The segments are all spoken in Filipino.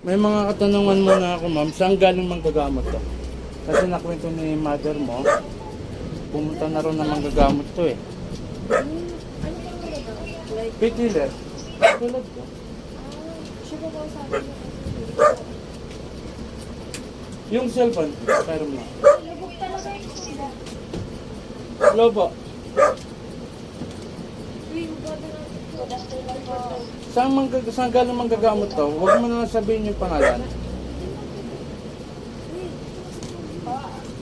May mga katanungan muna ako, ma'am. Saan galing manggagamot to? Kasi nakwento ni mother mo, pumunta na rin na manggagamot to eh. Like, Pitiller. Tulad ko. Yung cellphone, pero mo. Lobo, Uy, maganda na ito. Saan, mangga, saan galing manggagamot to? Huwag mo na lang sabihin yung pangalan.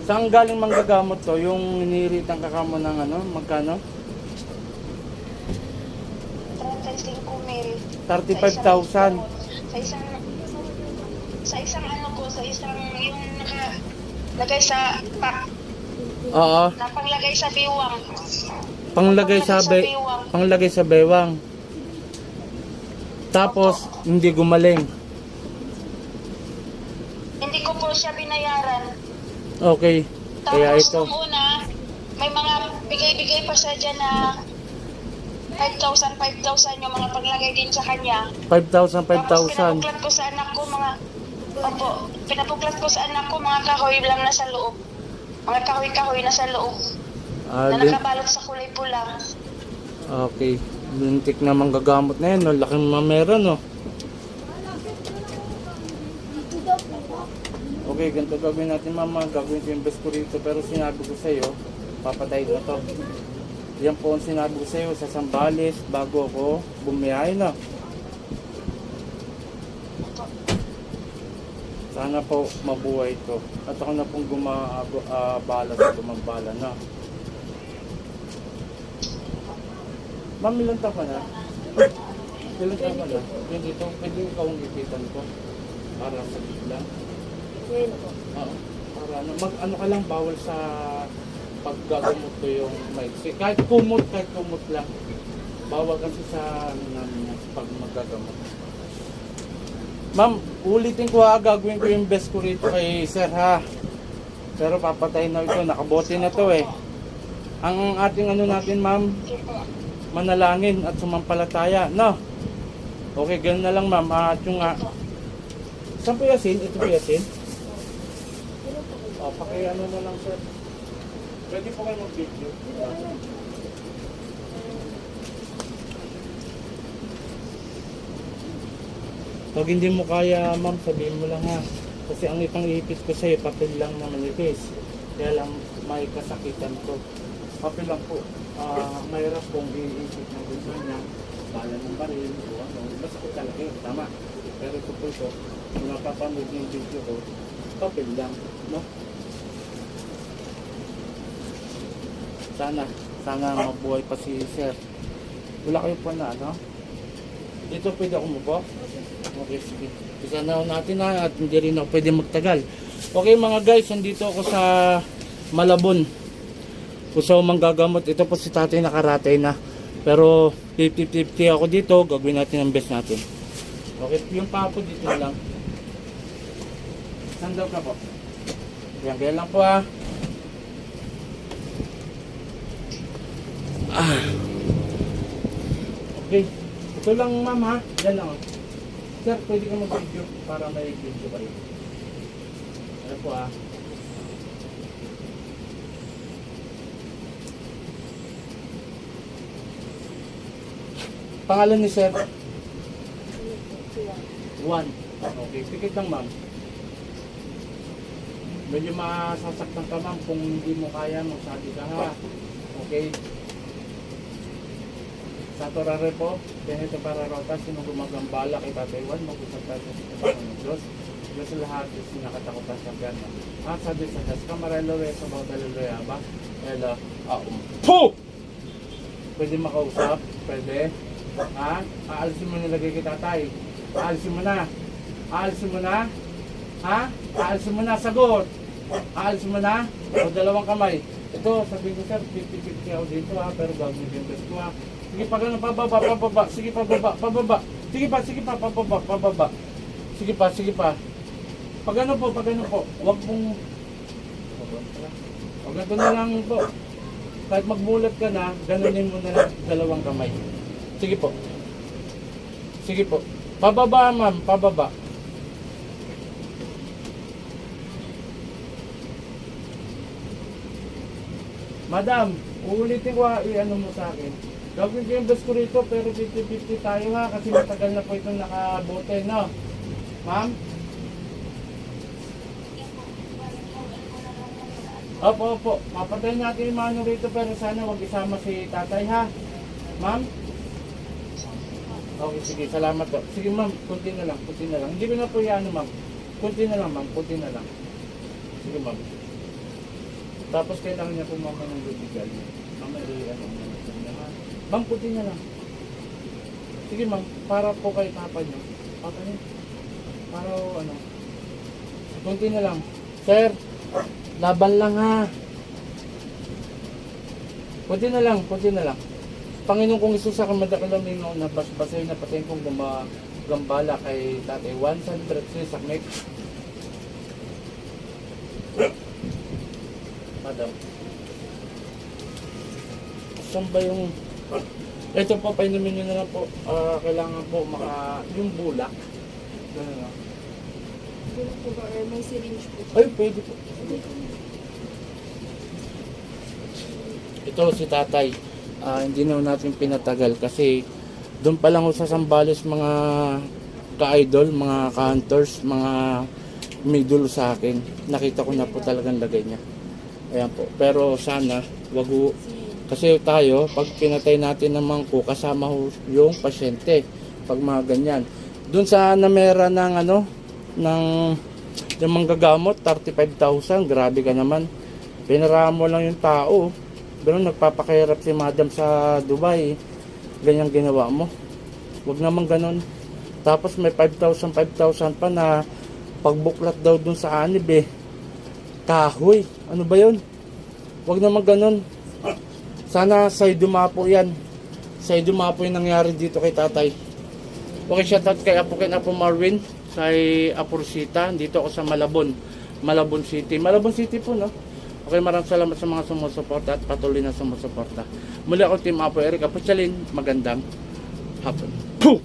Saan galing manggagamot to? Yung niritan ka mo ng ano, magkano? 35 mil. 35,000. Sa isang, sa isang ano ko, sa isang yung naka, lagay sa pack, Oo. na panglagay sa biwang. Panglagay sa be, panglagay sa bewang. Tapos hindi gumaling. Hindi ko po siya binayaran. Okay. Kaya Tapos ito. nung una, may mga bigay-bigay pa siya dyan na 5,000, 5,000 yung mga paglagay din sa kanya. 5,000, Tapos 5,000. pinapuklat ko sa anak ko mga, opo, pinapuklat ko sa anak ko mga kahoy lang na sa loob. Mga kahoy-kahoy na sa loob. Ah, na lin- nakabalot sa kulay pula. Okay. Lintik na manggagamot na yun. No? Laking mamera, no? Okay, ganito gagawin natin, mama. Gagawin ko yung best ko rito. Pero sinabi ko sa'yo, papatay na to. Yan po ang sinabi ko sa'yo sa Sambales bago ako bumiyahe na. Sana po mabuhay to. At ako na pong gumabala sa gumambala na. Ma'am, ilang taon ka na? Ilang taon ka na? Yung dito, pwede ikaw ang ipitan ko. Para sa lang. Ngayon ako. Oo. Para ano, mag ano ka lang, bawal sa paggagamot ko yung maiksi. Kahit kumot, kahit kumot lang. Bawal kasi sa ano namin yan, pag magagamot. Ma'am, ulitin ko ha, gagawin ko yung best ko rito kay sir ha. Pero papatayin na ito, nakabote na to eh. Ang ating ano natin ma'am, manalangin at sumampalataya, no? Okay, ganun na lang ma'am. At yung nga, saan po yasin? Ito po yasin? O, pakiano na lang sir. Pwede po kayo mag-video. Pag hindi mo kaya, ma'am, sabihin mo lang ha. Kasi ang itang ipit ko sa'yo, papel lang na manipis. Kaya lang may kasakitan ko. Papel lang po. Ah, mahirap kung iipit ng gusto niya. Bala ng baril o ano. Ko talaga yun. Tama. Pero ito po ito, kung napapanood yung video ko, papel lang. No? Sana, sana mabuhay pa si sir. Wala kayo pa na, ano? Dito pwede ako mo po? Okay, sige. Isa na natin na at hindi rin ako pwede magtagal. Okay mga guys, nandito ako sa Malabon. Saan manggagamot, ito po si tatay nakaratay na. Pero 50-50 ako dito, gagawin natin ang best natin. Okay, yung papo dito lang. Saan daw ka po? Yan, kaya lang po ah. Ah. Okay. Ito lang ma'am ha. Yan lang oh. Sir, pwede ka mag-video para may video kayo. Ano po ah. Pangalan ni Sir? Juan. Okay, pikit lang ma'am. Medyo masasaktan ka ma'am kung hindi mo kaya magsabi ka ha. Okay. Sa Torare po, Benito para rota, sino gumagambala kay Tatay Juan, mag-usap tayo sa Panginoon ng Diyos. Diyos sa lahat, Diyos sinakatakutan sa piyan. At sa Diyos sa Diyos, kamarelo reso, bawdalelo yaba, ela, aum. Po! Pwede makausap? Pwede? Ha? Aalisin mo nilagay kay tatay. Aalisin mo na. Aalisin mo na. Ha? Aalisin mo na. Sagot. Aalisin mo na. O dalawang kamay. Ito, sabihin ko sir, 50-50 ako dito ha, pero gagawin yung best ko ha. Sige pa ganun, pababa, pababa. Sige pababa, pababa. Sige pa, sige pa, pababa, pababa. Sige pa, sige pa. Pag ano po, pag ano po, huwag mong... Huwag na lang po. Kahit magmulat ka na, ganunin mo na lang dalawang kamay. Sige po. Sige po. Pababa, ma'am. Pababa. Madam, uulitin ko i-ano mo sa akin. Gawin ko yung bus ko rito, pero 50-50 tayo ha, kasi matagal na po itong nakabote, no? Ma'am? Opo, opo. Papatay natin yung mano rito, pero sana wag isama si tatay, ha? Ma'am? Okay, sige, salamat po. Sige ma'am, kunti na lang, kunti na lang. Hindi ko na po yan, ma'am. Kunti na lang, ma'am, kunti na lang. Sige ma'am. Tapos kailangan niya po mama ng lubigan. Mama, i ano? Ma'am, kunti na lang. Sige ma'am, para po kay papa niyo. Papa niyo. Para ano. Kunti na lang. Sir, laban lang ha. Kunti na lang, kunti na lang. Panginoon kong Isus sa kamadakalaming na basbasay na patay kong gumagambala kay Tatay Juan San Francisco Sakmek. Madam. Saan ba yung... Ito po, painumin nyo na lang po. Ah, kailangan po maka... Yung bulak. Na. Yun po ba, or may syringe po. Ay, pwede po. Ito si tatay. Ah, hindi na natin pinatagal kasi doon pa lang sa Sambales mga ka-idol, mga ka-hunters, mga middle sa akin. Nakita ko na po talagang lagay niya. Ayan po. Pero sana, wag ho, kasi tayo, pag pinatay natin ng mangko, kasama ho yung pasyente. Pag mga ganyan. Doon sa namera ng ano, ng yung manggagamot, 35,000. Grabe ka naman. Pinaramo lang yung tao. Ganun, nagpapakahirap si madam sa Dubai. Ganyan ginawa mo. Huwag naman ganun. Tapos may 5,000, 5,000 pa na pagbuklat daw dun sa anib eh. Kahoy. Ano ba yun? Huwag naman ganun. Sana sa dumapo yan. Sa dumapo yung nangyari dito kay tatay. Okay, shoutout kay Apo kay Apo Marvin sa Apursita. Dito ako sa Malabon. Malabon City. Malabon City po, no? Okay, maraming salamat sa mga sumusuporta at patuloy na sumusuporta. Muli ako, Team Apo Eric Apo Chalin. Magandang hapon. Puh!